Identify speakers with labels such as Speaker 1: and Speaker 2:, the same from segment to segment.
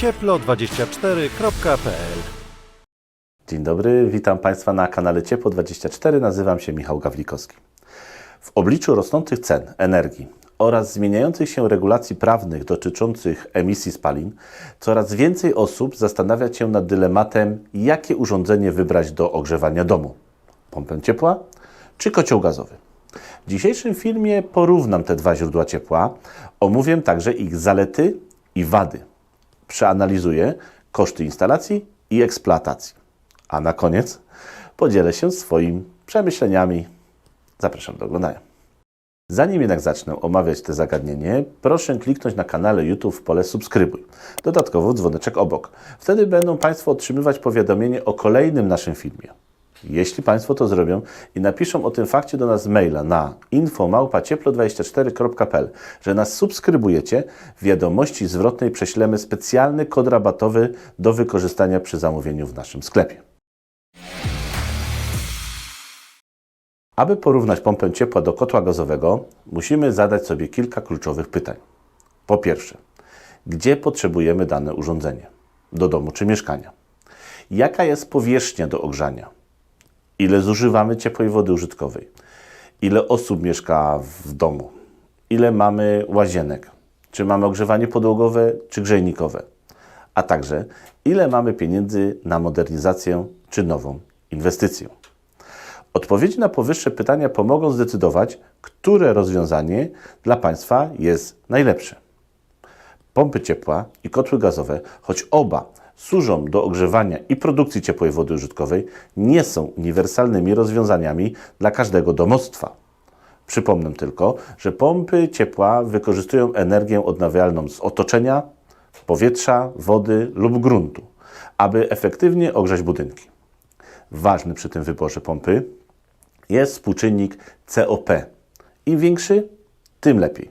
Speaker 1: cieplo24.pl
Speaker 2: Dzień dobry, witam Państwa na kanale Ciepło24. Nazywam się Michał Gawlikowski. W obliczu rosnących cen energii oraz zmieniających się regulacji prawnych dotyczących emisji spalin, coraz więcej osób zastanawia się nad dylematem, jakie urządzenie wybrać do ogrzewania domu: pompę ciepła czy kocioł gazowy. W dzisiejszym filmie porównam te dwa źródła ciepła, omówię także ich zalety i wady. Przeanalizuję koszty instalacji i eksploatacji. A na koniec podzielę się swoimi przemyśleniami. Zapraszam do oglądania. Zanim jednak zacznę omawiać te zagadnienie, proszę kliknąć na kanale YouTube w pole subskrybuj. Dodatkowo dzwoneczek obok. Wtedy będą Państwo otrzymywać powiadomienie o kolejnym naszym filmie. Jeśli Państwo to zrobią i napiszą o tym fakcie do nas maila na info.cieplo24.pl, że nas subskrybujecie, w wiadomości zwrotnej prześlemy specjalny kod rabatowy do wykorzystania przy zamówieniu w naszym sklepie. Aby porównać pompę ciepła do kotła gazowego, musimy zadać sobie kilka kluczowych pytań. Po pierwsze, gdzie potrzebujemy dane urządzenie? Do domu czy mieszkania? Jaka jest powierzchnia do ogrzania? Ile zużywamy ciepłej wody użytkowej? Ile osób mieszka w domu? Ile mamy łazienek? Czy mamy ogrzewanie podłogowe czy grzejnikowe? A także ile mamy pieniędzy na modernizację czy nową inwestycję? Odpowiedzi na powyższe pytania pomogą zdecydować, które rozwiązanie dla Państwa jest najlepsze. Pompy ciepła i kotły gazowe, choć oba służą do ogrzewania i produkcji ciepłej wody użytkowej, nie są uniwersalnymi rozwiązaniami dla każdego domostwa. Przypomnę tylko, że pompy ciepła wykorzystują energię odnawialną z otoczenia, powietrza, wody lub gruntu, aby efektywnie ogrzać budynki. Ważny przy tym wyborze pompy jest współczynnik COP. Im większy, tym lepiej,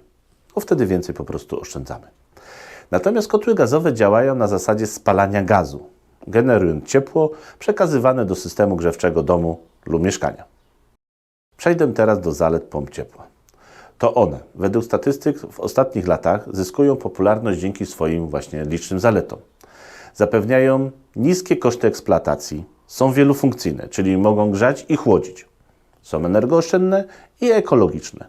Speaker 2: bo wtedy więcej po prostu oszczędzamy. Natomiast kotły gazowe działają na zasadzie spalania gazu, generując ciepło przekazywane do systemu grzewczego domu lub mieszkania. Przejdę teraz do zalet pomp ciepła. To one, według statystyk, w ostatnich latach zyskują popularność dzięki swoim właśnie licznym zaletom. Zapewniają niskie koszty eksploatacji, są wielofunkcyjne, czyli mogą grzać i chłodzić. Są energooszczędne i ekologiczne.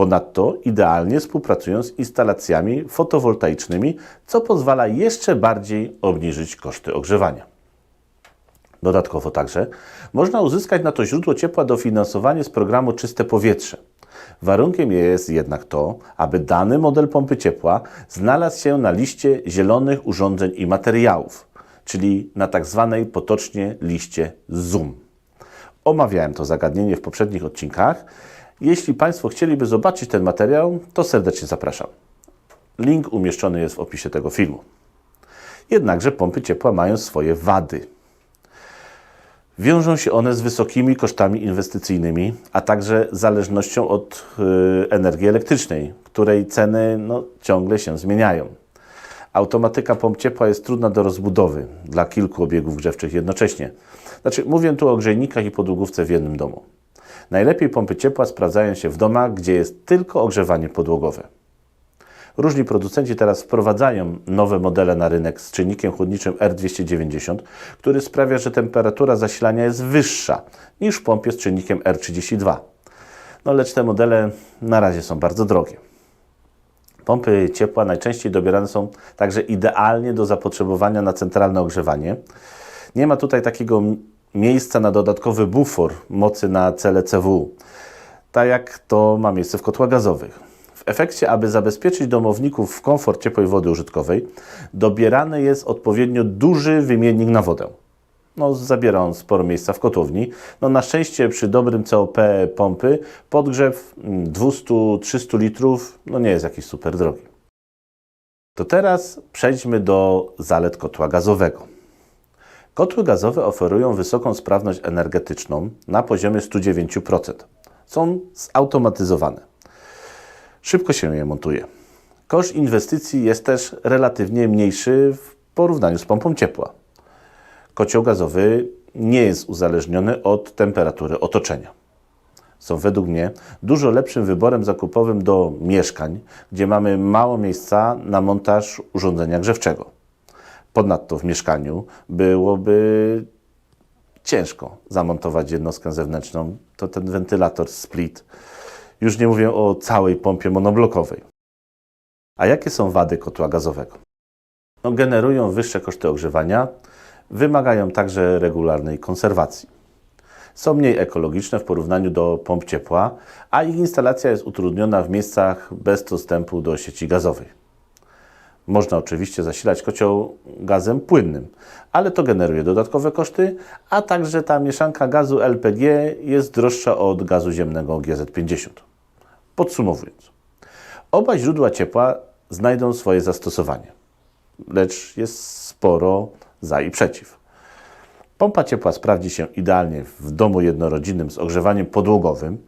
Speaker 2: Ponadto idealnie współpracują z instalacjami fotowoltaicznymi, co pozwala jeszcze bardziej obniżyć koszty ogrzewania. Dodatkowo także można uzyskać na to źródło ciepła dofinansowanie z programu Czyste Powietrze. Warunkiem jest jednak to, aby dany model pompy ciepła znalazł się na liście zielonych urządzeń i materiałów, czyli na tak zwanej potocznie liście ZUM. Omawiałem to zagadnienie w poprzednich odcinkach. Jeśli Państwo chcieliby zobaczyć ten materiał, to serdecznie zapraszam. Link umieszczony jest w opisie tego filmu. Jednakże pompy ciepła mają swoje wady. Wiążą się one z wysokimi kosztami inwestycyjnymi, a także zależnością od y, energii elektrycznej, której ceny no, ciągle się zmieniają. Automatyka pomp ciepła jest trudna do rozbudowy dla kilku obiegów grzewczych jednocześnie. Znaczy, mówię tu o grzejnikach i podłogówce w jednym domu. Najlepiej pompy ciepła sprawdzają się w domach, gdzie jest tylko ogrzewanie podłogowe. Różni producenci teraz wprowadzają nowe modele na rynek z czynnikiem chłodniczym R290, który sprawia, że temperatura zasilania jest wyższa niż w pompie z czynnikiem R32. No lecz te modele na razie są bardzo drogie. Pompy ciepła najczęściej dobierane są także idealnie do zapotrzebowania na centralne ogrzewanie. Nie ma tutaj takiego miejsca na dodatkowy bufor mocy na cele CW, tak jak to ma miejsce w kotłach gazowych. W efekcie, aby zabezpieczyć domowników w komfort ciepłej wody użytkowej, dobierany jest odpowiednio duży wymiennik na wodę. No, zabiera on sporo miejsca w kotłowni. No, na szczęście przy dobrym COP pompy podgrzew 200-300 litrów no, nie jest jakiś super drogi. To teraz przejdźmy do zalet kotła gazowego. Kotły gazowe oferują wysoką sprawność energetyczną na poziomie 109%. Są zautomatyzowane. Szybko się je montuje. Koszt inwestycji jest też relatywnie mniejszy w porównaniu z pompą ciepła. Kocioł gazowy nie jest uzależniony od temperatury otoczenia. Są według mnie dużo lepszym wyborem zakupowym do mieszkań, gdzie mamy mało miejsca na montaż urządzenia grzewczego. Ponadto w mieszkaniu byłoby ciężko zamontować jednostkę zewnętrzną. To ten wentylator split. Już nie mówię o całej pompie monoblokowej. A jakie są wady kotła gazowego? No, generują wyższe koszty ogrzewania, wymagają także regularnej konserwacji. Są mniej ekologiczne w porównaniu do pomp ciepła, a ich instalacja jest utrudniona w miejscach bez dostępu do sieci gazowej. Można oczywiście zasilać kocioł gazem płynnym, ale to generuje dodatkowe koszty, a także ta mieszanka gazu LPG jest droższa od gazu ziemnego GZ50. Podsumowując, oba źródła ciepła znajdą swoje zastosowanie, lecz jest sporo za i przeciw. Pompa ciepła sprawdzi się idealnie w domu jednorodzinnym z ogrzewaniem podłogowym,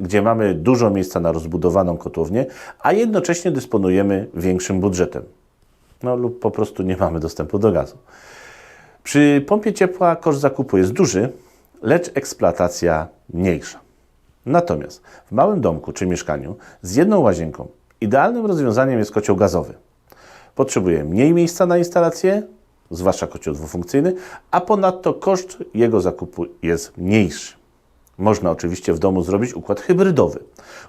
Speaker 2: gdzie mamy dużo miejsca na rozbudowaną kotłownię, a jednocześnie dysponujemy większym budżetem. No lub po prostu nie mamy dostępu do gazu. Przy pompie ciepła koszt zakupu jest duży, lecz eksploatacja mniejsza. Natomiast w małym domku czy mieszkaniu z jedną łazienką idealnym rozwiązaniem jest kocioł gazowy. Potrzebuje mniej miejsca na instalację, zwłaszcza kocioł dwufunkcyjny, a ponadto koszt jego zakupu jest mniejszy. Można oczywiście w domu zrobić układ hybrydowy.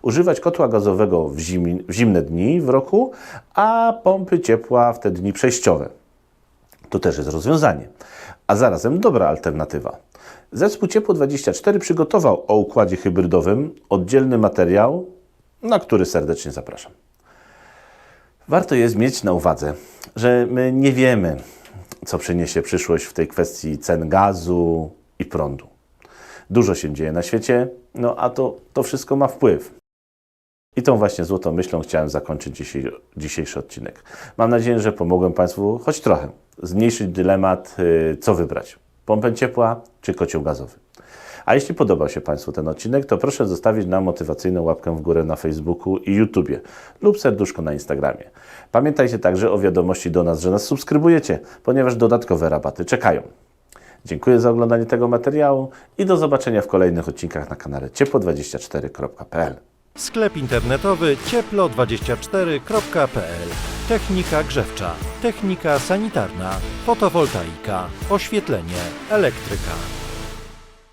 Speaker 2: Używać kotła gazowego w, zim, w zimne dni w roku, a pompy ciepła w te dni przejściowe. To też jest rozwiązanie. A zarazem dobra alternatywa. Zespół Ciepło24 przygotował o układzie hybrydowym oddzielny materiał, na który serdecznie zapraszam. Warto jest mieć na uwadze, że my nie wiemy, co przyniesie przyszłość w tej kwestii cen gazu i prądu. Dużo się dzieje na świecie, no a to, to wszystko ma wpływ. I tą właśnie złotą myślą chciałem zakończyć dzisiejszy odcinek. Mam nadzieję, że pomogłem Państwu choć trochę zmniejszyć dylemat, yy, co wybrać: pompę ciepła czy kocioł gazowy. A jeśli podobał się Państwu ten odcinek, to proszę zostawić nam motywacyjną łapkę w górę na Facebooku i YouTubie lub serduszko na Instagramie. Pamiętajcie także o wiadomości do nas, że nas subskrybujecie, ponieważ dodatkowe rabaty czekają. Dziękuję za oglądanie tego materiału i do zobaczenia w kolejnych odcinkach na kanale ciepło24.pl.
Speaker 1: Sklep internetowy cieplo24.pl Technika grzewcza, technika sanitarna, fotowoltaika, oświetlenie, elektryka.